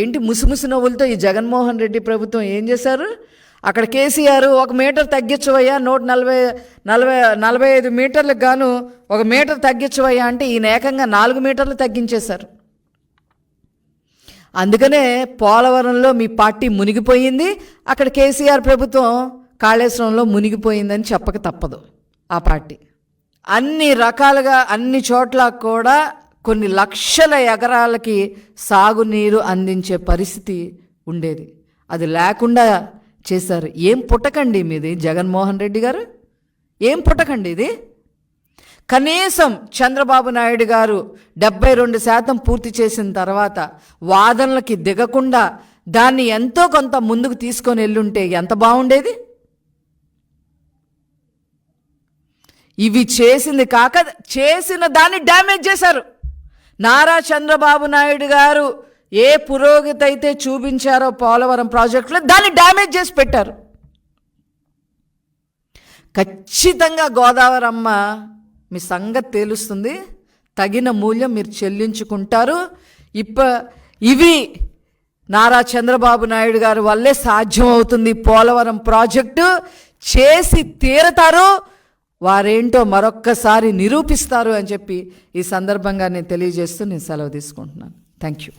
ఏంటి ముసిముసి నవ్వులతో ఈ జగన్మోహన్ రెడ్డి ప్రభుత్వం ఏం చేశారు? అక్కడ కేసీఆర్ ఒక మీటర్ తగ్గించవయ్యా నూట నలభై నలభై నలభై ఐదు మీటర్లకు గాను ఒక మీటర్ తగ్గించవయ్యా అంటే ఈయన ఏకంగా నాలుగు మీటర్లు తగ్గించేశారు. అందుకనే పోలవరంలో మీ పార్టీ మునిగిపోయింది అక్కడ కేసీఆర్ ప్రభుత్వం కాళేశ్వరంలో మునిగిపోయిందని చెప్పక తప్పదు ఆ పార్టీ. అన్ని రకాలుగా అన్ని చోట్ల కూడా కొన్ని లక్షల ఎకరాలకి సాగునీరు అందించే పరిస్థితి ఉండేది. అది లేకుండా చేశారు. ఏం పుట్టకండి మీది జగన్మోహన్ రెడ్డి గారు? ఏం పుట్టకండి ఇది? కనీసం చంద్రబాబు నాయుడు గారు డెబ్బై రెండు శాతం పూర్తి చేసిన తర్వాత వాదనలకి దిగకుండా దాన్ని ఎంతో కొంత ముందుకు తీసుకొని వెళ్ళుంటే ఎంత బాగుండేది? ఇవి చేసింది కాక చేసిన దాన్ని డ్యామేజ్ చేశారు. నారా చంద్రబాబు నాయుడు గారు ఏ పురోగతి అయితే చూపించారో పోలవరం ప్రాజెక్టులో దాన్ని డ్యామేజ్ చేసి పెట్టారు. ఖచ్చితంగా గోదావరి అమ్మ మీ సంగతి తేలుస్తుంది. తగిన మూల్యం మీరు చెల్లించుకుంటారు. ఇప్ప ఇవి నారా చంద్రబాబు నాయుడు గారి వల్లే సాధ్యమవుతుంది పోలవరం ప్రాజెక్టు. చేసి తీరతారు. వారేంటో మరొక్కసారి నిరూపిస్తారు అని చెప్పి ఈ సందర్భంగా నేను తెలియజేస్తూ నేను సెలవు తీసుకుంటున్నాను. Thank you